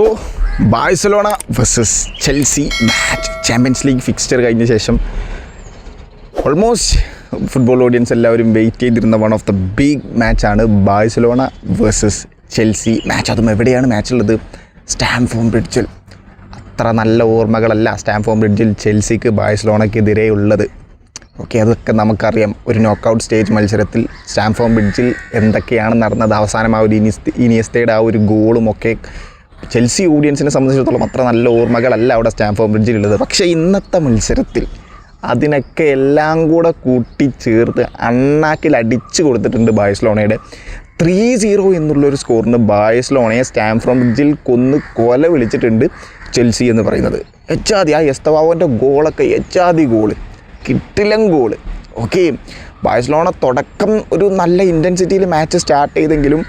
So Barcelona versus Chelsea match Champions League fixture കഴിഞ്ഞ ശേഷം almost football audience എല്ലാവരും wait ചെയ്തിരുന്ന വൺ ഓഫ് ദ ബിഗ് മാച്ചാണ് Barcelona versus Chelsea match അതും എവിടെയാണ് മാച്ചുള്ളത് സ്റ്റാംഫോം ബ്രിഡ്ജിൽ അത്ര നല്ല ഓർമ്മകളല്ല സ്റ്റാംഫോം ബ്രിഡ്ജിൽ ചെൽസിക്ക് ബാഴ്സലോണയ്ക്കെതിരെ ഉള്ളത്. ഓക്കെ അതൊക്കെ നമുക്കറിയാം. ഒരു നോക്കൗട്ട് സ്റ്റേജ് മത്സരത്തിൽ സ്റ്റാംഫോം ബ്രിഡ്ജിൽ എന്തൊക്കെയാണ് നടന്നത്? അവസാനം ആ ഒരു ഇനിസ് ഇനിയസ്റ്റയുടെ ആ ഒരു ഗോളും ഒക്കെ ചെൽസി ഓഡിയൻസിനെ സംബന്ധിച്ചിടത്തോളം അത്ര നല്ല ഓർമ്മകളല്ല അവിടെ സ്റ്റാംഫോം ബ്രിഡ്ജിലുള്ളത്. പക്ഷേ ഇന്നത്തെ മത്സരത്തിൽ അതിനൊക്കെ എല്ലാം കൂടെ കൂട്ടിച്ചേർത്ത് അണ്ണാക്കിൽ അടിച്ചു കൊടുത്തിട്ടുണ്ട് ബാഴ്സലോണയുടെ. ത്രീ സീറോ എന്നുള്ളൊരു സ്കോറിന് ബാഴ്സലോണയെ സ്റ്റാംഫോർഡ് ബ്രിഡ്ജിൽ കൊന്ന് കൊല വിളിച്ചിട്ടുണ്ട് ചെൽസി എന്ന് പറയുന്നത്. എച്ചാതി ആ എസ്തവാവോന്റെ ഗോളൊക്കെ എച്ചാതി ഗോൾ. കിട്ടിലം ഗോൾ. ഓക്കെ ബാഴ്സലോണ തുടക്കം ഒരു നല്ല ഇന്റൻസിറ്റിയിൽ മാച്ച് സ്റ്റാർട്ട് ചെയ്തെങ്കിലും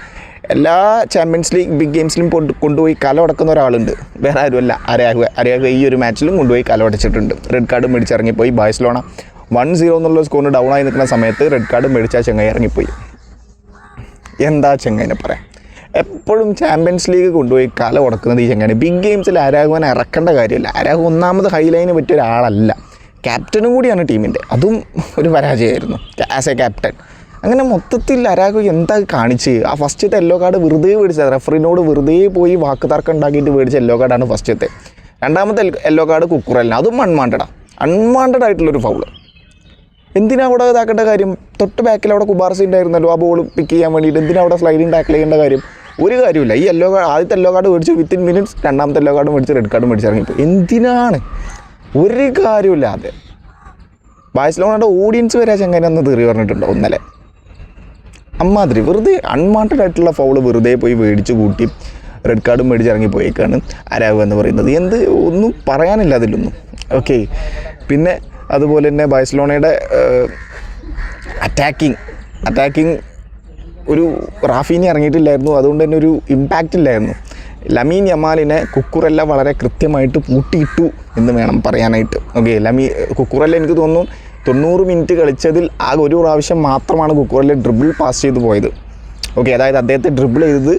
എല്ലാ ചാമ്പ്യൻസ് ലീഗ് ബിഗ് ഗെയിംസിലും കൊണ്ട് കൊണ്ടുപോയി കലമടക്കുന്ന ഒരാളുണ്ട്. വേറെ ആരുമല്ല. അരയാഹുവ അരയാഹുവ ഈ ഒരു മാച്ചിലും കൊണ്ടുപോയി കലമടച്ചിട്ടുണ്ട്. റെഡ് കാർഡ് മേടിച്ചിറങ്ങിപ്പോയി ബാഴ്സലോണ. വൺ സീറോ എന്നുള്ള സ്കോറിന് ഡൗൺ ആയി നിൽക്കുന്ന സമയത്ത് റെഡ് കാർഡ് മേടിച്ച ചെങ്ങായി ഇറങ്ങിപ്പോയി. എന്താ ചെങ്ങൈനെ പറയാം? എപ്പോഴും ചാമ്പ്യൻസ് ലീഗ് കൊണ്ടുപോയി കല ഉടക്കുന്നത് ഈ ചെങ്ങാണ് ബിഗ് ഗെയിംസിൽ ആരാഹുവിനെ ഇറക്കേണ്ട കാര്യമില്ല. ആരാഹു ഒന്നാമത് ഹൈലൈന് പറ്റിയ ഒരാളല്ല ക്യാപ്റ്റനും കൂടിയാണ് ടീമിന്റെ അതും ഒരു പരാജയമായിരുന്നു. ആസ് എ ക്യാപ്റ്റൻ അങ്ങനെ മൊത്തത്തിൽ അരാഹു എന്താ കാണിച്ച്? ആ ഫസ്റ്റത്തെ യെല്ലോ കാർഡ് വെറുതെ മേടിച്ചത്. റെഫറിനോട് വെറുതെ പോയി വാക്ക് തർക്കം ഉണ്ടാക്കിയിട്ട് മേടിച്ച യെല്ലോ കാർഡാണ് ഫസ്റ്റത്തെ രണ്ടാമത്തെ യെല്ലോ കാർഡ് കുക്കുറലിന്. അതും അൺവാണ്ടഡാണ് അൺവാണ്ടഡ് ആയിട്ടുള്ളൊരു ഫൗൾ എന്തിനാ അവിടെ ഇതാക്കേണ്ട കാര്യം? തൊട്ട് ബാക്കിൽ അവിടെ കുബാർസി ഉണ്ടായിരുന്നല്ലോ ആ ബോൾ പിക്ക് ചെയ്യാൻ വേണ്ടിയിട്ട്. എന്തിനാ അവിടെ സ്ലൈഡിങ് ടാക്കിൾ ചെയ്യേണ്ട കാര്യം? ഒരു കാര്യമില്ല ഈ യെല്ലോ കാർഡ് ആദ്യത്തെ യെല്ലോ കാർഡ് മേടിച്ച് വിത്തിൻ മിനിറ്റ്സ് രണ്ടാമത്തെ യെല്ലോ കാർഡ് മേടിച്ച് റെഡ് കാർഡ് മേടിച്ച് ഇറങ്ങിപ്പോയി. എന്തിനാണ്? ഒരു കാര്യമില്ലാതെ ബാഴ്സലോണയുടെ ഓഡിയൻസ് വരെ ചങ്ങനെ അന്ന് തെറി പറഞ്ഞിട്ടുണ്ടോ ഇന്നലെ? അമ്മാതിരി. വെറുതെ അൺവാണ്ടഡ് ആയിട്ടുള്ള ഫൗൾ വെറുതെ പോയി മേടിച്ച് കൂട്ടി റെഡ് കാർഡ് മേടിച്ച് ഇറങ്ങി പോയേക്കാണ് അരാവ് എന്ന് പറയുന്നത്. എന്ത് ഒന്നും പറയാനില്ല അതിലൊന്നും. ഓക്കെ പിന്നെ അതുപോലെ തന്നെ ബാഴ്സലോണയുടെ അറ്റാക്കിങ് അറ്റാക്കിങ് ഒരു റാഫീനി ഇറങ്ങിയിട്ടില്ലായിരുന്നു. അതുകൊണ്ട് തന്നെ ഒരു ഇമ്പാക്റ്റ് ഇല്ലായിരുന്നു. ലമീൻ യമാലിനെ കുക്കുറല്ല വളരെ കൃത്യമായിട്ട് പൂട്ടിയിട്ടു എന്ന് വേണം പറയാനായിട്ട്. ഓക്കെ ലമീ കുക്കുറല്ല എനിക്ക് തോന്നുന്നു തൊണ്ണൂറ് മിനിറ്റ് കളിച്ചതിൽ ആ ഒരു പ്രാവശ്യം മാത്രമാണ് കുക്കുറല്ല ഡ്രിബിൾ പാസ് ചെയ്ത് പോയത്. ഓക്കെ അതായത് അദ്ദേഹത്തെ ഡ്രിബിൾ ചെയ്തത്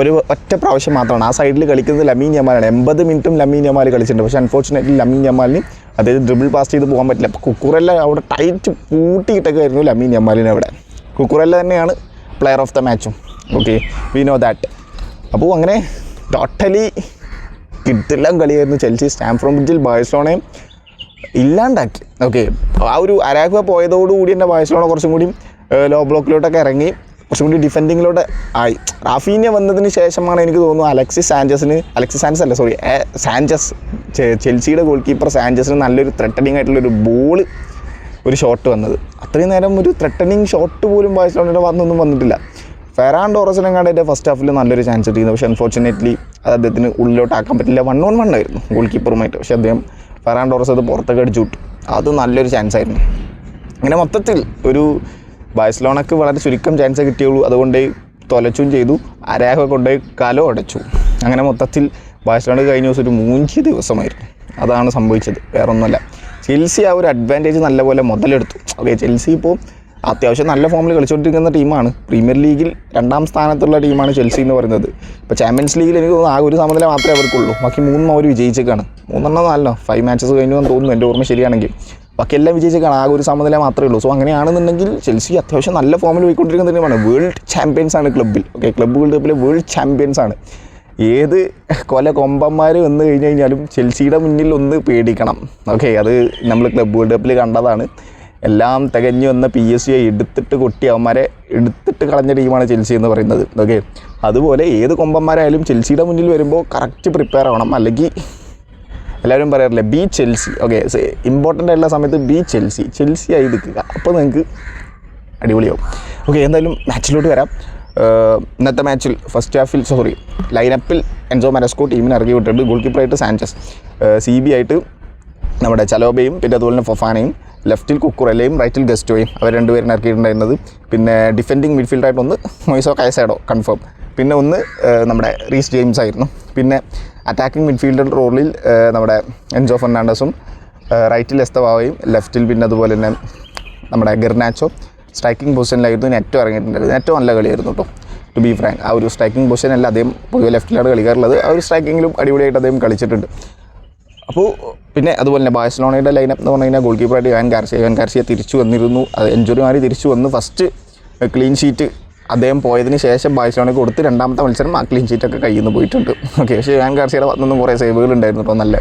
ഒരു ഒറ്റ പ്രാവശ്യം മാത്രമാണ്. ആ സൈഡിൽ കളിക്കുന്നത് ലമീൻ യമാലാണ്. എൺപത് മിനിറ്റും ലമീൻ യമാൽ കളിച്ചിട്ടുണ്ട്. പക്ഷേ അൺഫോർച്ചുനേറ്റ്ലി ലമീൻ യമാലിന് അതായത് ഡ്രിബിൾ പാസ് ചെയ്ത് പോകാൻ പറ്റില്ല. അപ്പോൾ കുക്കുറല്ല അവിടെ ടൈറ്റ് പൂട്ടിയിട്ടൊക്കെ ആയിരുന്നു ലമീൻ യമാലിന് അവിടെ. കുക്കുറല്ല തന്നെയാണ് പ്ലെയർ ഓഫ് ദ മാച്ചും ഓക്കെ വി നോ ദാറ്റ് അപ്പോൾ അങ്ങനെ ടോട്ടലി കിട്ടില്ല കളിയായിരുന്നു ചെൽസി. സ്റ്റാംഫ്രോം ബ്രിഡ്ജിൽ ബാഴ്സലോണയും ഇല്ലാണ്ടാക്കി. ഓക്കെ ആ ഒരു അരാഗ്വ പോയതോടുകൂടി എന്റെ ബാഴ്സലോണ കുറച്ചും കൂടി ലോ ബ്ലോക്കിലോട്ടൊക്കെ ഇറങ്ങി കുറച്ചും കൂടി ഡിഫെൻഡിങ്ങിലോട്ട് ആയി. റാഫീനിയ വന്നതിന് ശേഷമാണ് എനിക്ക് തോന്നുന്നു അലക്സിസ് സാഞ്ചസിന് അലക്സിസ് സാഞ്ചസ് അല്ല സോറി സാഞ്ചസ് ചെൽസിയുടെ ഗോൾ കീപ്പർ സാഞ്ചസിന് നല്ലൊരു ത്രെട്ടനിങ് ആയിട്ടുള്ളൊരു ബോൾ ഒരു ഷോട്ട് വന്നത്. അത്രയും നേരം ഒരു ത്രെട്ടനിങ് ഷോട്ട് പോലും ബാഴ്സലോണയുടെ വന്നൊന്നും വന്നിട്ടില്ല. ഫെറാൻ ടോറസിനെ കണ്ടിട്ട് ഫസ്റ്റ് ഹാഫിൽ നല്ലൊരു ചാൻസ് കിട്ടിയിരുന്നു. പക്ഷേ അൺഫോർച്ചുനേറ്റ്ലി അത് അദ്ദേഹത്തിന് ഉള്ളിലോട്ടാക്കാൻ പറ്റില്ല. വൺ ഓൺ വൺ ആയിരുന്നു ഗോൾ കീപ്പറുമായിട്ട് പക്ഷേ അദ്ദേഹം ഫെറാൻ അത് പുറത്തൊക്കെ അടിച്ചു വിട്ടു. അത് നല്ലൊരു ചാൻസ് ആയിരുന്നു. അങ്ങനെ മൊത്തത്തിൽ ഒരു ബാഴ്സലോണക്ക് വളരെ ചുരുക്കം ചാൻസേ കിട്ടിയുള്ളൂ. അതുകൊണ്ട് തൊലച്ചും ചെയ്തു. അരാഹ കൊണ്ടുപോയി കലോ അടച്ചു അങ്ങനെ മൊത്തത്തിൽ ബാഴ്സലോണ കഴിഞ്ഞ ദിവസം ഒരു മൂഞ്ചി ദിവസമായിരുന്നു. അതാണ് സംഭവിച്ചത്. വേറൊന്നുമല്ല. ചെൽസി ആ ഒരു അഡ്വാന്റേജ് നല്ലപോലെ മുതലെടുത്തു. ഓക്കെ ചെൽസി ഇപ്പോൾ അത്യാവശ്യം നല്ല ഫോമിൽ കളിച്ചുകൊണ്ടിരിക്കുന്ന ടീമാണ്. പ്രീമിയർ ലീഗിൽ രണ്ടാം സ്ഥാനത്തുള്ള ടീമാണ് ചെൽസി എന്ന് പറയുന്നത്. ഇപ്പോൾ ചാമ്പ്യൻസ് ലീഗിൽ എനിക്ക് തോന്നുന്നു ആ ഒരു സമനില മാത്രമേ അവർക്കുള്ളൂ. ബാക്കി മൂന്നും അവർ വിജയിച്ചേക്കാണ്. മൂന്നെണ്ണം നല്ല ഫൈവ് മാച്ചസ് കഴിഞ്ഞു എന്ന് തോന്നുന്നു എന്റെ ഓർമ്മ ശരിയാണെങ്കിൽ. ബാക്കി എല്ലാം വിജയിച്ചേക്കാണ്. ആ ഒരു സമനില മാത്രമേ ഉള്ളൂ. സോ അങ്ങനെയാണെന്നുണ്ടെങ്കിൽ ചെൽസി അത്യാവശ്യം നല്ല ഫോമിൽ പോയിക്കൊണ്ടിരിക്കുന്ന ടീമാണ്. വേൾഡ് ചാമ്പ്യൻസ് ആണ് ക്ലബ്ബിൽ. ഓക്കെ ക്ലബ്ബ് വേൾഡ് കപ്പിലെ വേൾഡ് ചാമ്പ്യൻസ് ആണ്. ഏത് കൊല കൊമ്പന്മാർ വന്നു കഴിഞ്ഞ് കഴിഞ്ഞാലും ചെൽസിയുടെ മുന്നിൽ ഒന്ന് പേടിക്കണം. ഓക്കെ അത് നമ്മൾ ക്ലബ്ബ് വേൾഡ് കപ്പിൽ കണ്ടതാണ്. എല്ലാം തികഞ്ഞു വന്ന പി എസ് സിയെ എടുത്തിട്ട് കൊട്ടി അവന്മാരെ എടുത്തിട്ട് കളഞ്ഞ ടീമാണ് ചെൽസി എന്ന് പറയുന്നത്. ഓക്കെ അതുപോലെ ഏത് കൊമ്പന്മാരായാലും ചെൽസിയുടെ മുന്നിൽ വരുമ്പോൾ കറക്റ്റ് പ്രിപ്പയർ ആവണം. അല്ലെങ്കിൽ എല്ലാവരും പറയാറില്ലേ ബി ചെൽസി ഓക്കെ ഇമ്പോർട്ടന്റ് ആയിട്ടുള്ള സമയത്ത് ബി ചെൽസി ചെൽസി ആയി നിൽക്കുക. അപ്പോൾ നിങ്ങൾക്ക് അടിപൊളിയാവും. ഓക്കെ എന്തായാലും മാച്ചിലോട്ട് വരാം. ഇന്നത്തെ മാച്ചിൽ ഫസ്റ്റ് ഹാഫിൽ സോറി ലൈനപ്പിൽ എൻസോ മരസ്കോ ടീമിന് ഇറങ്ങി വിട്ടിട്ടുണ്ട്. ഗോൾ കീപ്പറായിട്ട് സാഞ്ചസ് സി ബി ആയിട്ട് നമ്മുടെ ചലോബയും പിന്നെ അതുപോലെ ഫൊഫാനയും ലെഫ്റ്റിൽ കുക്കുറലയും റൈറ്റിൽ ഗസ്റ്റോയും അവർ രണ്ടുപേരും ഇറക്കിയിട്ടുണ്ടായിരുന്നത്. പിന്നെ ഡിഫെൻഡിങ് മിഡ്ഫീൽഡായിട്ട് ഒന്ന് മൊയ്സോ കയസൈഡോ കൺഫേം പിന്നെ ഒന്ന് നമ്മുടെ റീസ് ജെയിംസ് ആയിരുന്നു. പിന്നെ അറ്റാക്കിംഗ് മിഡ്ഫീൽഡർ റോളിൽ നമ്മുടെ എൻജോ ഫെർണാണ്ടസും റൈറ്റിൽ എസ്തവാവയും ലെഫ്റ്റിൽ പിന്നെ അതുപോലെ തന്നെ നമ്മുടെ ഗെർനാച്ചോ സ്ട്രൈക്കിംഗ് പൊസിഷനിലായിരുന്നു നെറ്റോ ഇറങ്ങിയിട്ടുണ്ടായിരുന്നു നെറ്റോ നല്ല കളിയായിരുന്നു കേട്ടോ ടു ബി ഫ്രാങ്ക് ആ ഒരു സ്ട്രൈക്കിംഗ് പൊസിഷൻ അല്ല അദ്ദേഹം പൊതുവെ ലെഫ്റ്റിലാണ് കളിക്കാറുള്ളത്. ആ ഒരു സ്ട്രൈക്കിങ്ങിലും അടിപൊളിയായിട്ട് അദ്ദേഹം കളിച്ചിട്ടുണ്ട്. അപ്പോൾ പിന്നെ അതുപോലെ തന്നെ ബാഴ്സലോണയുടെ ലൈനപ്പ് എന്ന് പറഞ്ഞു കഴിഞ്ഞാൽ ഗോൾ കീപ്പറായിട്ട് യാൻ ഗാർസിയ യാൻ ഗാർസിയ തിരിച്ചു വന്നിരുന്നു. അത് എഞ്ചുറി മാറി തിരിച്ചു വന്ന്. ഫസ്റ്റ് ക്ലീൻ ഷീറ്റ് അദ്ദേഹം പോയതിന് ശേഷം ബാഴ്സലോണയ്ക്ക് കൊടുത്ത് രണ്ടാമത്തെ മത്സരം ആ ക്ലീൻ ഷീറ്റൊക്കെ കയ്യിൽ നിന്ന് പോയിട്ടുണ്ട്. ഓക്കെ പക്ഷേ യാൻ ഗാർസിയുടെ വന്നൊന്നും കുറേ സേവുകൾ ഉണ്ടായിരുന്നു. കേട്ടോ നല്ല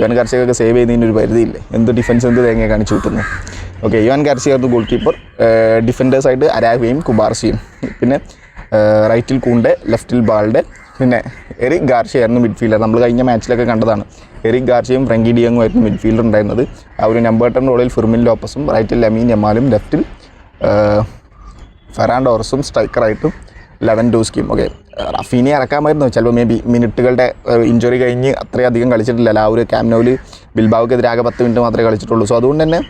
യുവൻ ഗാർസിയൊക്കെ സേവ് ചെയ്യുന്നതിന് ഒരു പരിധിയില്ലേ. എന്ത് ഡിഫൻസ് എന്ത് തേങ്ങയെ കാണിച്ചു കിട്ടുന്നു ഓക്കെ യുവൻ ഗാർസിയായിരുന്നു ഗോൾ കീപ്പർ ഡിഫൻഡേഴ്സായിട്ട് അരാഗയും കുബാർസിയും. പിന്നെ റൈറ്റിൽ കൂണ്ടെ ലെഫ്റ്റിൽ ബാൾഡെ. പിന്നെ എറിക് ഗാർഷിയായിരുന്നു മിഡ്ഫീൽഡർ. നമ്മൾ കഴിഞ്ഞ മാച്ചിലൊക്കെ കണ്ടതാണ്. എറിക് ഗാർഷിയും ഫ്രങ്കി ഡിയങ്ങും ആയിരുന്നു മിഡ്ഫീൽഡർ ഉണ്ടായിരുന്നത്. ആ ഒരു നമ്പർ ടെൻ റോളിൽ ഫിർമിൻ ലോപ്പസും റൈറ്റിൽ ലമീൻ യമാലും ലെഫ്റ്റിൽ ഫെറാൻഡോറസും സ്ട്രൈക്കറായിട്ടും ലെവൻ ഡൂസ്കിയും ഓക്കെ റഫീനെ ഇറക്കാമായിരുന്നു ചിലപ്പോൾ മേ ബി മിനിറ്റുകളുടെ ഇഞ്ചുറി കഴിഞ്ഞ് അത്രയധികം കളിച്ചിട്ടില്ല ആ ഒരു ക്യാമ്നോയിൽ ബിൽബാവുക്കെതിരെ ആകെ പത്ത് മിനിറ്റ് മാത്രമേ കളിച്ചിട്ടുള്ളൂ. സോ അതുകൊണ്ട് തന്നെ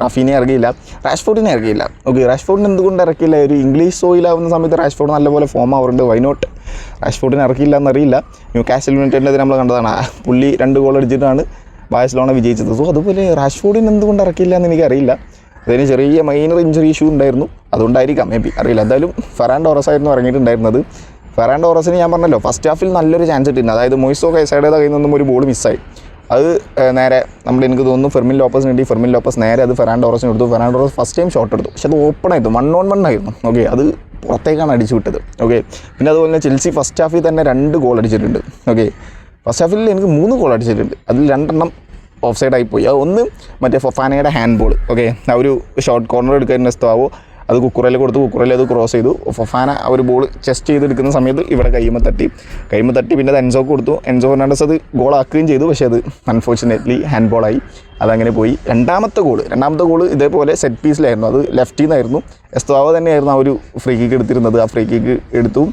റഫീനെ ഇറക്കിയില്ല. റാഷ്ഫോർഡിനെ ഇറക്കിയില്ല. ഓക്കെ റാഷ്ഫോർഡിന് എന്തുകൊണ്ട് ഇറക്കിയില്ല? ഒരു ഇംഗ്ലീഷ് സോയിലാവുന്ന സമയത്ത് റാഷ്ഫോർഡ് നല്ലപോലെ ഫോം ആവുന്നുണ്ട് വൈനോട്ട് റാഷ്ഫോർഡിനെ ഇറക്കിയില്ല എന്നറിയില്ല. ന്യൂ കാസൽ യുണൈറ്റഡിന്റെ നമ്മൾ കണ്ടതാണ്. പുള്ളി രണ്ട് ഗോൾ അടിച്ചിട്ടാണ് ബാഴ്സലോണ വിജയിച്ചത്. സോ അതുപോലെ റാഷ്ഫോർഡിന് എന്തുകൊണ്ട് ഇറക്കിയില്ല എന്ന് എനിക്കറിയില്ല. അതിന് ചെറിയ മൈനർ ഇഞ്ചുറി ഇഷ്യൂ ഉണ്ടായിരുന്നു. അതുകൊണ്ടായിരിക്കാം മേ ബി അറിയില്ല. എന്തായാലും ഫെറാൻ ഓറസ് ആയിരുന്നു ഇറങ്ങിയിട്ടുണ്ടായിരുന്നത്. ഫെറാൻ ഓറസിന് ഞാൻ പറഞ്ഞല്ലോ ഫസ്റ്റ് ഹാഫിൽ നല്ലൊരു ചാൻസ് കിട്ടിയിരുന്നു അതായത് മൊയ്സോ കയ്യിൽ നിന്നും ഒരു ബോൾ മിസ്സായി അത് നേരെ നമ്മൾ എനിക്ക് തോന്നുന്നു ഫെർമിൻ ലോപ്പസിന് വേണ്ടി ഫെർമിൻ ലോപ്പസ് നേരെ അത് ഫെറാൻ ടോറസിന് എടുത്തു Ferran Torres first time shot എടുത്തു. പക്ഷെ അത് ഓപ്പൺ ആയിരുന്നു. വൺ ഓൺ വൺ ആയിരുന്നു. ഓക്കെ അത് പുറത്തേക്കാണ് അടിച്ചു വിട്ടത്. ഓക്കെ പിന്നെ അതുപോലെ തന്നെ ചെൽസി ഫസ്റ്റ് ഹാഫിൽ തന്നെ രണ്ട് ഗോൾ അടിച്ചിട്ടുണ്ട്. ഓക്കെ ഫസ്റ്റ് ഹാഫിൽ എനിക്ക് മൂന്ന് ഗോൾ അടിച്ചിട്ടുണ്ട്. അതിൽ രണ്ടെണ്ണം ഓഫ് ആയി പോയി. അത് ഒന്ന് മറ്റേ ഫൊഫാനയുടെ ഹാൻഡ് ബോൾ ഓക്കെ ആ ഒരു ഷോർട്ട് കോർണർ എടുക്കാൻ എസ്താവോ അത് കുക്കുറയിൽ കൊടുത്ത് കുക്കുറയിൽ അത് ക്രോസ് ചെയ്തു. ഫഫാന ആ ഒരു ബോൾ ചെസ്റ്റ് ചെയ്തെടുക്കുന്ന സമയത്ത് ഇവിടെ കൈമ തട്ടി. കൈമ തട്ടി പിന്നെ അത് എൻസോക്ക് കൊടുത്തു. എൻസോ ഫെർണാണ്ടസ് അത് ഗോൾ ആക്കുകയും ചെയ്തു. പക്ഷേ അത് അൺഫോർച്ചുനേറ്റ്ലി ഹാൻഡ് ബോളായി അതങ്ങനെ പോയി. രണ്ടാമത്തെ ഗോൾ രണ്ടാമത്തെ ഗോൾ ഇതേപോലെ സെറ്റ് പീസിലായിരുന്നു അത് ലെഫ്റ്റിൽ നിന്നായിരുന്നു എസ്തോവ തന്നെയായിരുന്നു ആ ഒരു ഫ്രീ കിക്ക് എടുത്തിരുന്നത്. ആ ഫ്രീ കിക്ക് എടുത്തു.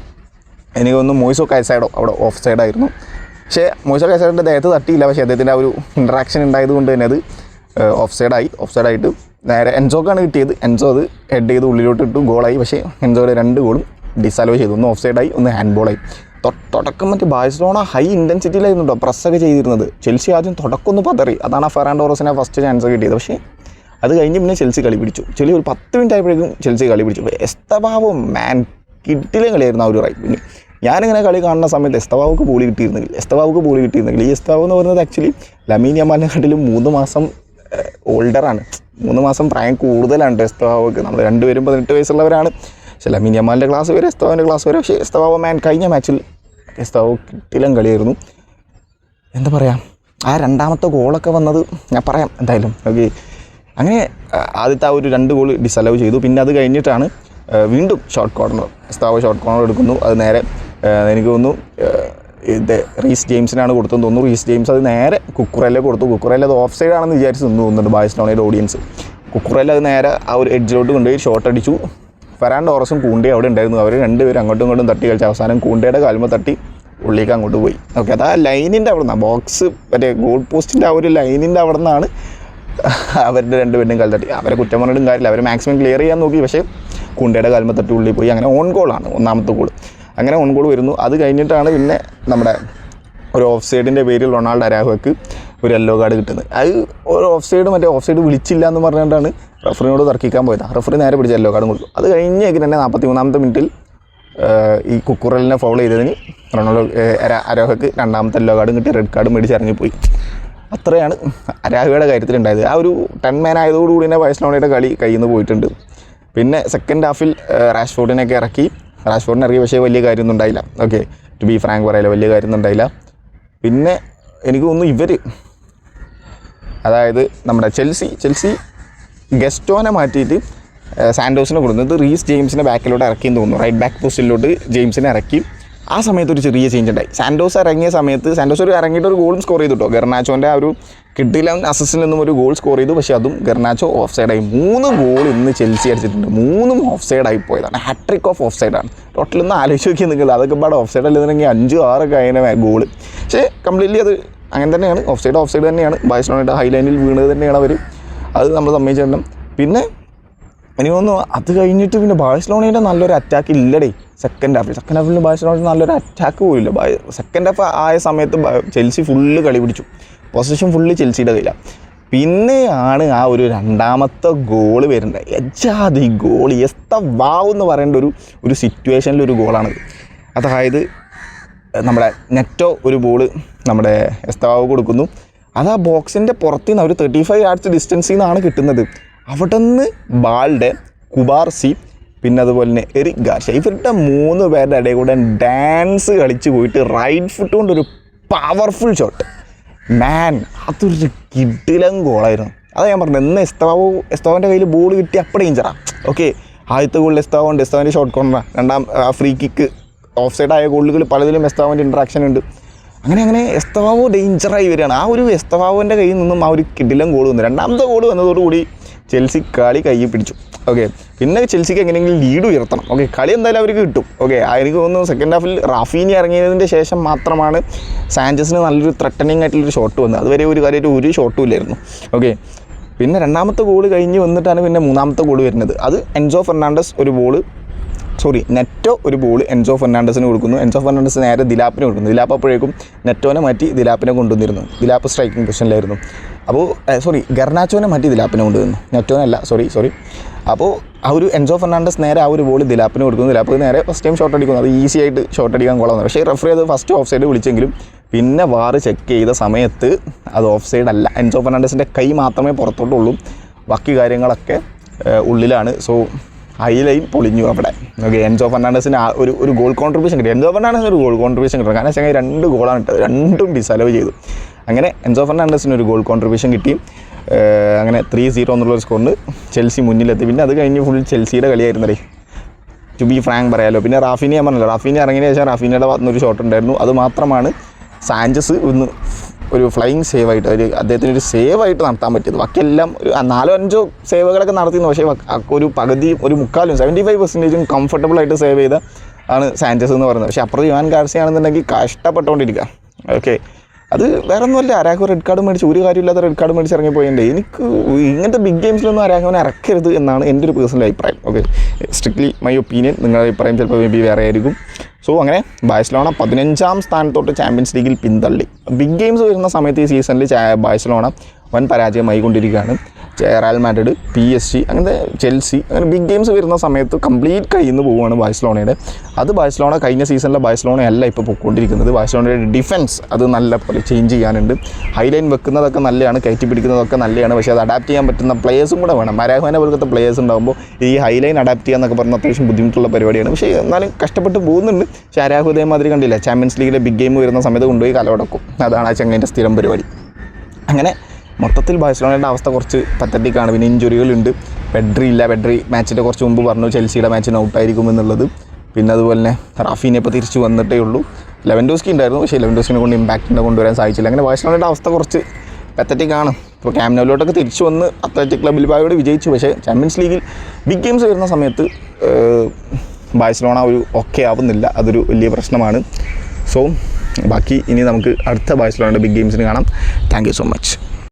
എനിക്ക് തോന്നുന്നു മോയിസോ കൈസൈഡോ അവിടെ ഓഫ് സൈഡായിരുന്നു പക്ഷേ മോയിസോ കൈസൈഡിന്റെ ദേഹത്ത് തട്ടിയില്ല. പക്ഷേ അദ്ദേഹത്തിന്റെ ആ ഒരു ഇൻട്രാക്ഷൻ ഉണ്ടായത് കൊണ്ട് തന്നെ അത് ഓഫ് സൈഡായി ഓഫ് സൈഡായിട്ട് നേരെ എൻസോക്കാണ് കിട്ടിയത്. എൻസോ അത് ഹെഡ് ചെയ്ത് ഉള്ളിലോട്ട് ഇട്ടു ഗോളായി പക്ഷേ എൻസോയുടെ രണ്ട് ഗോളും ഡിസലോ ചെയ്തു. ഒന്ന് ഓഫ് സൈഡായി ഒന്ന് ഹാൻഡ് ബോളായി തുടക്കം മറ്റേ ബാഴ്സലോണ ഹൈ ഇന്റൻസിറ്റിയിലായിരുന്നു കേട്ടോ പ്രസ്സൊക്കെ ചെയ്തിരുന്നത്. ചെൽസി ആദ്യം തുടക്കം ഒന്ന് പതറി. അതാണ് ആ ഫെറാൻഡോറസിനെ ഫസ്റ്റ് ചാൻസ് കിട്ടിയത്. പക്ഷേ അത് കഴിഞ്ഞ് പിന്നെ ചെൽസി കളി പിടിച്ചു. ചെലി ഒരു പത്ത് മിനിറ്റ് ആയപ്പോഴേക്കും ചെൽസി കളി പിടിച്ചു. എസ്തഭാവം മാൻ കിട്ടിലെ കളിയായിരുന്നു ആ ഒരു റൈറ്റിന് ഞാനിങ്ങനെ കളി കാണുന്ന സമയത്ത് എസ്തവാവുക്ക് പൂളി കിട്ടിയിരുന്നെങ്കിൽ എസ്തവാവുക്ക് പൂളി കിട്ടിയിരുന്നെങ്കിൽ ഈ എസ്തവാവ് എന്ന് പറയുന്നത് ആക്ച്വലി ലമീൻ യമാലിനെക്കാട്ടിലും മൂന്ന് മാസം ഓൾഡറാണ് മൂന്ന് മാസം പ്രായം കൂടുതലാണ് എസ്തവാവക്ക് നമ്മൾ രണ്ടുപേരും പതിനെട്ട് വയസ്സുള്ളവരാണ്. പക്ഷേ മിനിയമാലിന്റെ ക്ലാസ് വരെ എസ്തവാവിന്റെ ക്ലാസ് വരെ. പക്ഷേ എസ്തവാവ് മാൻ കഴിഞ്ഞ മാച്ചിൽ എസ്തവാവ് കിട്ടിലും കളിയായിരുന്നു. എന്താ പറയുക ആ രണ്ടാമത്തെ ഗോളൊക്കെ വന്നത് ഞാൻ പറയാം എന്തായാലും. ഓക്കെ അങ്ങനെ ആദ്യത്തെ ആ ഒരു രണ്ട് ഗോൾ ഡിസലവ് ചെയ്തു. പിന്നെ അത് കഴിഞ്ഞിട്ടാണ് വീണ്ടും short corner Estevao short corner എടുക്കുന്നു. അത് നേരെ എനിക്ക് തോന്നുന്നു ഇത് റീസ് ജെയിംസിനാണ് കൊടുത്തെന്ന് തോന്നുന്നു. റീസ് ജെയിംസ് അത് നേരെ കുക്കുറയിലേക്ക് കൊടുത്തു. കുക്കുറയിൽ അത് ഓഫ് സൈഡ് ആണെന്ന് വിചാരിച്ച് നിന്ന് തോന്നുന്നുണ്ട് ബാഴ്സലോണയുടെ ഓഡിയൻസ് കുക്കുറയിൽ അത് നേരെ ആ ഒരു എഡ്ജിലോട്ട് കൊണ്ടുപോയി ഷോട്ട് അടിച്ചു. ഫെറാൻ ഓറസും കൂണ്ടി അവിടെ ഉണ്ടായിരുന്നു. അവർ രണ്ടുപേരും അങ്ങോട്ടും ഇങ്ങോട്ടും തട്ടി കളിച്ചു അവസാനം കൂണ്ടയുടെ കാൽമ തട്ടി ഉള്ളിലേക്ക് അങ്ങോട്ട് പോയി. ഓക്കെ അത് ആ ലൈനിന്റെ അവിടെ നിന്നാണ് ബോക്സ് മറ്റേ ഗോൾ പോസ്റ്റിന്റെ ആ ഒരു ലൈനിന്റെ അവിടെ നിന്നാണ് അവരുടെ രണ്ടുപേരുടെയും കാൽ തട്ടി. അവരെ കുറ്റം പറഞ്ഞിട്ടും കാര്യമില്ല. അവർ മാക്സിമം ക്ലിയർ ചെയ്യാൻ നോക്കി. പക്ഷേ കുണ്ടയുടെ കാൽമ തട്ടി ഉള്ളിൽ പോയി. അങ്ങനെ ഓൺ ഗോളാണ് ഒന്നാമത്തെ ഗോൾ അങ്ങനെ ഓൺ ഗോൾ വരുന്നു. അത് കഴിഞ്ഞിട്ടാണ് പിന്നെ നമ്മുടെ ഒരു ഓഫ് സൈഡിന്റെ പേരിൽ റൊണാൾഡ് അരാഹോക്ക് ഒരു യെല്ലോ കാർഡ് കിട്ടുന്നത്. അത് ഒരു ഓഫ് സൈഡ് മറ്റേ ഓഫ് സൈഡ് വിളിച്ചില്ല എന്ന് പറഞ്ഞുകൊണ്ടാണ് റഫറിനോട് തർക്കിക്കാൻ പോയത്. റഫറി നേരെ പിടിച്ച യെല്ലോ കാർഡ് കൊടുത്തു. അത് കഴിഞ്ഞേക്ക് തന്നെ നാൽപ്പത്തി മൂന്നാമത്തെ മിനിറ്റിൽ ഈ കുക്കുറലിനെ ഫൗൾ ചെയ്തതിന് റൊണാൾഡോ ഏഹ് അര- അരോഹക്ക് രണ്ടാമത്തെ യെല്ലോ കാർഡും കിട്ടി റെഡ് കാർഡും മേടിച്ച് ഇറങ്ങിപ്പോയി അത്രയാണ് അരാഹയുടെ കാര്യത്തിലുണ്ടായത് ആ ഒരു ടെൻ മാൻ ആയതോടുകൂടി തന്നെ വയസ്സിലോണയുടെ കളി കയ്യിൽ നിന്ന് പോയിട്ടുണ്ട്. പിന്നെ സെക്കൻഡ് ഹാഫിൽ റാഷ്ഫോർഡിനെയൊക്കെ ഇറക്കി റാഷ്ഫോർഡിനെ ഇറക്കി പക്ഷേ വലിയ കാര്യമൊന്നും ഉണ്ടായില്ല. ഓക്കെ ടു ബി ഫ്രാങ്ക് പറയില്ല വലിയ കാര്യമൊന്നും ഉണ്ടായില്ല. പിന്നെ എനിക്ക് തോന്നുന്നു ഇവർ അതായത് നമ്മുടെ ചെൽസി ചെൽസി ഗസ്റ്റോനെ മാറ്റിയിട്ട് സാൻഡോസിനെ കൊടുക്കുന്നത് റീസ് ജെയിംസിനെ ബാക്കിലോട്ട് ഇറക്കിയെന്ന് തോന്നുന്നു. റൈറ്റ് ബാക്ക് പോസ്റ്റിലോട്ട് ജെയിംസിനെ ഇറക്കി. ആ സമയത്ത് ഒരു ചെറിയ ചേഞ്ച് ഉണ്ടായി. സാൻഡോസ് ഇറങ്ങിയ സമയത്ത് സാൻഡോസ് ഒരു ഇറങ്ങിയിട്ട് ഒരു ഗോളും സ്കോർ ചെയ്തു കേട്ടോ ഗർണാച്ചോന്റെ ആ ഒരു കിട്ടില്ല അസിസ്റ്റിൽ നിന്നും ഒരു ഗോൾ സ്കോർ ചെയ്തു. പക്ഷേ അതും ഗർണാച്ചോ ഓഫ് സൈഡായി മൂന്ന് ഗോൾ ഇന്ന് ചെൽസി അടിച്ചിട്ടുണ്ട്. മൂന്നും ഓഫ് സൈഡായി പോയതാണ്. ഹാട്രിക് ഓഫ് ഓഫ് സൈഡാണ് ടോട്ടൽ ഒന്ന് ആലോചിച്ച് നോക്കി നിങ്ങൾ അതൊക്കെ പാടെ ഓഫ് സൈഡ് അല്ലെന്നുണ്ടെങ്കിൽ അഞ്ചും ആറ് അതിനെ ഗോൾ പക്ഷേ കംപ്ലീറ്റ്ലി അത് അങ്ങനെ തന്നെയാണ്. ഓഫ് സൈഡ് ഓഫ് സൈഡ് തന്നെയാണ്. ബാഴ്സലോണയുടെ ഹൈലൈനിൽ വീണത് തന്നെയാണ് അവർ അത് നമ്മൾ സമ്മതിച്ചിട്ടുണ്ട് പിന്നെ എനിക്ക് തോന്നുന്നു അത് കഴിഞ്ഞിട്ട് പിന്നെ ബാഴ്സലോണയുടെ നല്ലൊരു അറ്റാക്ക് ഇല്ലടേ. സെക്കൻഡ് ഹാഫിൽ സെക്കൻഡ് ഹാഫിൽ ബാഴ്സലോണ നല്ലൊരു അറ്റാക്ക് പോയില്ല. സെക്കൻഡ് ഹാഫ് ആയ സമയത്ത് ചെൽസി ഫുള്ള് കളി പിടിച്ചു. പൊസിഷൻ ഫുള്ള് ചെൽസിയുടെ കയ്യിലാണ് പിന്നെയാണ് ആ ഒരു രണ്ടാമത്തെ ഗോൾ വരുന്നത്. എജാതി ഗോൾ എസ്ത വാവ് എന്ന് പറയേണ്ട ഒരു ഒരു സിറ്റുവേഷനിൽ ഒരു ഗോളാണത് അതായത് നമ്മുടെ നെറ്റോ ഒരു ബോൾ നമ്മുടെ എസ്തവാവ് കൊടുക്കുന്നു. അത് ആ ബോക്സിന്റെ പുറത്ത് നിന്ന് ഒരു തേർട്ടി ഫൈവ് യാർഡ്സ് ഡിസ്റ്റൻസിൽ നിന്നാണ് കിട്ടുന്നത്. അവിടെ നിന്ന് ബാളുടെ കുബാർ സി പിന്നെ അതുപോലെ തന്നെ എറിക് ഗാർഷ ഇവരുടെ മൂന്ന് പേരുടെ ഇടയിൽ കൂടെ ഡാൻസ് കളിച്ച് പോയിട്ട് റൈറ്റ് ഫുട്ട് കൊണ്ടൊരു പവർഫുൾ ഷോട്ട് മാൻ അതൊരു കിടിലം ഗോളായിരുന്നു അതാ ഞാൻ പറഞ്ഞത് ഇന്ന് എസ്താവോ എസ്താവിന്റെ കയ്യിൽ ബോൾ കിട്ടി അപ്പം ഡേഞ്ചറാ ഓക്കെ ആദ്യത്തെ ഗോളിൽ എസ്താവ് ഉണ്ട് എസ്താവിന്റെ ഷോട്ട് കോർണറാണ് രണ്ടാം ഫ്രീ കിക്ക് ഓഫ് സൈഡ് ആയ ഗോളുകൾ പലതിലും എസ്താവിന്റെ ഇൻട്രാക്ഷൻ ഉണ്ട്. അങ്ങനെ അങ്ങനെ എസ്തവാവോ ഡേഞ്ചറായി വരികയാണ്. ആ ഒരു എസ്തവാവിന്റെ കയ്യിൽ നിന്നും ആ ഒരു കിടിലം ഗോൾ വന്നു. രണ്ടാമത്തെ ഗോൾ വന്നതോടുകൂടി ചെൽസി കളി കയ്യിൽ പിടിച്ചു. ഓക്കെ പിന്നെ ചെൽസിക്ക് എങ്ങനെയെങ്കിലും ലീഡ് ഉയർത്തണം. ഓക്കെ കളി എന്തായാലും അവർക്ക് കിട്ടും. ഓക്കെ എനിക്ക് തോന്നുന്നു സെക്കൻഡ് ഹാഫിൽ റാഫീനി ഇറങ്ങിയതിന്റെ ശേഷം മാത്രമാണ് സാഞ്ചസിന് നല്ലൊരു ത്രട്ടനിങ് ആയിട്ടുള്ളൊരു ഷോട്ട് വന്നത്. അതുവരെ ഒരു കാര്യമായിട്ട് ഒരു ഷോട്ടും ഇല്ലായിരുന്നു. ഓക്കെ പിന്നെ രണ്ടാമത്തെ ഗോൾ കഴിഞ്ഞ് വന്നിട്ടാണ് പിന്നെ മൂന്നാമത്തെ ഗോൾ വരുന്നത്. അത് എൻസോ ഫെർണാണ്ടസ് ഒരു ബോൾ സോറി നെറ്റോ ഒരു ബോൾ എൻസോ ഫെർണാണ്ടസിന് കൊടുക്കുന്നു. എൻസോ ഫെർണാണ്ടസ് നേരെ ദിലാപ്പിന് കൊടുക്കുന്നു. ദിലാപ്പ് അപ്പോഴേക്കും നെറ്റോനെ മാറ്റി ദിലാപ്പിനെ കൊണ്ടുവന്നിരുന്നു. ദിലാപ്പ് സ്ട്രൈക്കിംഗ് പൊസിഷനിലായിരുന്നു അപ്പോൾ സോറി ഗർണാച്ചോനെ മാറ്റി ദിലാപ്പിനെ കൊണ്ടുവന്നു. നെറ്റോനല്ല സോറി സോറി അപ്പോൾ ആ ഒരു എൻസോ ഫെർണാണ്ടസ് നേരെ ആ ഒരു ബോൾ ദിലാപ്പിന് കൊടുക്കുന്നു ദിലാപ്പ് നേരെ ഫസ്റ്റ് ടൈം ഷോട്ട് അടിക്കുന്നു. അത് ഈസി ആയിട്ട് ഷോട്ട് അടിക്കാൻ കൊള്ളാവുന്നത് പക്ഷേ റെഫറി അത് ഫസ്റ്റ് ഓഫ് സൈഡ് വിളിച്ചെങ്കിലും പിന്നെ വാറ് ചെക്ക് ചെയ്ത സമയത്ത് അത് ഓഫ് സൈഡ് അല്ല. എൻസോ ഫെർണാണ്ടസിന്റെ കൈ മാത്രമേ പുറത്തോട്ടുള്ളൂ. ബാക്കി കാര്യങ്ങളൊക്കെ ഉള്ളിലാണ്. സോ ഹൈലൈൻ പൊളിഞ്ഞു അവിടെ. ഓക്കെ എൻസോ ഫെർണാണ്ടസിന് ഒരു ഒരു ഗോൾ കോൺട്രിബ്യൂഷൻ കിട്ടി. എൻസോ ഫെർണാണ്ടസിന് ഒരു ഗോൾ കോൺട്രിബ്യൂഷൻ കിട്ടും കാരണം വെച്ചാൽ രണ്ട് ഗോളാണ് ഇട്ടത്. രണ്ടും ഡിസലവ് ചെയ്തു. അങ്ങനെ എൻസോ ഫെർണാണ്ടസിന് ഒരു ഗോൾ കോൺട്രിബ്യൂഷൻ കിട്ടി. അങ്ങനെ ത്രീ സീറോ എന്നുള്ളൊരു സ്കോറിന് ചെൽസി മുന്നിലെത്തി. പിന്നെ അത് കഴിഞ്ഞ് ഫുൾ ചെൽസിയുടെ കളിയായിരുന്നേ ടു ബി ഫ്രാങ്ക് പറയാലോ. പിന്നെ റാഫിനി ഞാൻ പറഞ്ഞല്ലോ റാഫിനി ഇറങ്ങിയ ശേഷം റാഫിനിയുടെ ഭാഗത്തുനിന്ന് ഒരു ഷോട്ട് ഉണ്ടായിരുന്നു. അത് മാത്രമാണ് സാഞ്ചസ് ഒന്ന് ഒരു ഫ്ലൈയിങ് സേവ് ആയിട്ട് ഒരു അദ്ദേഹത്തിന് ഒരു സേവ് ആയിട്ട് നടത്താൻ പറ്റിയത്. ബാക്കിയെല്ലാം ഒരു നാലോ അഞ്ചോ സേവകളൊക്കെ നടത്തിയിരുന്നു. പക്ഷേ ഒരു പകുതി ഒരു മുക്കാലും സെവന്റി ഫൈവ് പെർസെന്റേജും കംഫർട്ടബിൾ ആയിട്ട് സേവ് ചെയ്ത ആണ് സാഞ്ചസ് എന്ന് പറയുന്നത്. പക്ഷേ അപ്പുറത്ത് യുവാൻ ഗാർസിയാണെന്നുണ്ടെങ്കിൽ കഷ്ടപ്പെട്ടുകൊണ്ടിരിക്കുക. ഓക്കെ അത് വേറെ ഒന്നുമല്ല അരാഖോ റെഡ് കാർഡ് മേടിച്ച് ഒരു കാര്യമില്ലാത്ത റെഡ് കാർഡ് മേടിച്ച് ഇറങ്ങി പോയതിന്റെ എനിക്ക് ഇങ്ങനത്തെ ബിഗ് ഗെയിംസിലൊന്നും അരാഖോനെ ഇറക്കരുത് എന്നാണ് എന്റെ ഒരു പേഴ്സണൽ അഭിപ്രായം. ഓക്കെ സ്ട്രിക്ട്ലി മൈ ഒപ്പീനിയൻ നിങ്ങളുടെ അഭിപ്രായം ചിലപ്പോൾ മേ ബി വേറെ ആയിരിക്കും. സോ അങ്ങനെ ബാഴ്സലോണ പതിനഞ്ചാം സ്ഥാനത്തോട്ട് ചാമ്പ്യൻസ് ലീഗിൽ പിന്തള്ളി. ബിഗ് ഗെയിംസ് വരുന്ന സമയത്ത് ഈ സീസണിൽ ബാഴ്സലോണ വൻ പരാജയമായി കൊണ്ടിരിക്കുകയാണ്. Real Madrid P S G അങ്ങനത്തെ ചെൽസി അങ്ങനെ ബിഗ് ഗെയിംസ് വരുന്ന സമയത്ത് കംപ്ലീറ്റ് കയ്യിൽ നിന്ന് പോവുകയാണ് ബാഴ്സലോണയുടെ. അത് ബാഴ്സലോണ കഴിഞ്ഞ സീസണിലെ ബാഴ്സലോണ അല്ല ഇപ്പോൾ പൊയ്ക്കൊണ്ടിരിക്കുന്നത് ബാഴ്സലോണയുടെ ഡിഫൻസ് അത് നല്ല പോലെ ചേഞ്ച് ചെയ്യാനുണ്ട്. ഹൈലൈൻ വെക്കുന്നതൊക്കെ നല്ലതാണ് കയറ്റി പിടിക്കുന്നതൊക്കെ നല്ലതാണ് പക്ഷേ അത് അഡാപ്റ്റ് ചെയ്യാൻ പറ്റുന്ന പ്ലേയേഴ്സും കൂടെ വേണം. മരാഹോനെ പോലത്തെ പ്ലേയേഴ്സ് ഉണ്ടാകുമ്പോൾ ഈ ഹൈലൈൻ അഡാപ്റ്റ് ചെയ്യാന്നൊക്കെ പറഞ്ഞ അത്യാവശ്യം ബുദ്ധിമുട്ടുള്ള പരിപാടിയാണ്. പക്ഷേ എന്നാലും കഷ്ടപ്പെട്ട് പോകുന്നുണ്ട്. പക്ഷേ അരാഹു മാതിരി കണ്ടില്ല? ചാമ്പ്യൻസ് ലീഗിലെ ബിഗ് ഗെയിം വരുന്ന സമയത്ത് കൊണ്ടുപോയി കലവടക്കും അതാണ് ആ ചങ്ങേന്റെ സ്ഥിരം പരിപാടി. അങ്ങനെ മൊത്തത്തിൽ ബാഴ്സലോണയുടെ അവസ്ഥ കുറച്ച് പത്തറ്റിക്കാണ് പിന്നെ ഇഞ്ചുറികളുണ്ട്. ബെഡ്രി ഇല്ല. ബെഡ്രി മാച്ചിന്റെ കുറച്ച് മുമ്പ് പറഞ്ഞു ചെൽസിയുടെ മാച്ചിന് ഔട്ടായിരിക്കും എന്നുള്ളത്. പിന്നെ അതുപോലെ തന്നെ റാഫീനെ ഇപ്പോൾ തിരിച്ചു വന്നിട്ടേ ഉള്ളൂ. ലെവൻഡോസ്കി ഉണ്ടായിരുന്നു. പക്ഷേ ലെവൻഡോസ്കിനെ കൊണ്ട് ഇമ്പാക്റ്റിനെ കൊണ്ടുവരാൻ സാധിച്ചില്ല. അങ്ങനെ ബാഴ്സലോണയുടെ അവസ്ഥ കുറച്ച് പത്തറ്റിക്കാണ് ഇപ്പോൾ ക്യാമ്നോലോട്ടൊക്കെ തിരിച്ചു വന്ന് അത്ലറ്റിക് ക്ലബിൽ ബായോട് വിജയിച്ചു. പക്ഷേ ചാമ്പ്യൻസ് ലീഗിൽ ബിഗ് ഗെയിംസ് വരുന്ന സമയത്ത് ബാഴ്സലോണ ഒരു ഓക്കെ ആവുന്നില്ല. അതൊരു വലിയ പ്രശ്നമാണ്. സോ ബാക്കി ഇനി നമുക്ക് അടുത്ത ബാഴ്സലോണയുടെ ബിഗ് ഗെയിംസിന് കാണാം. Thank so much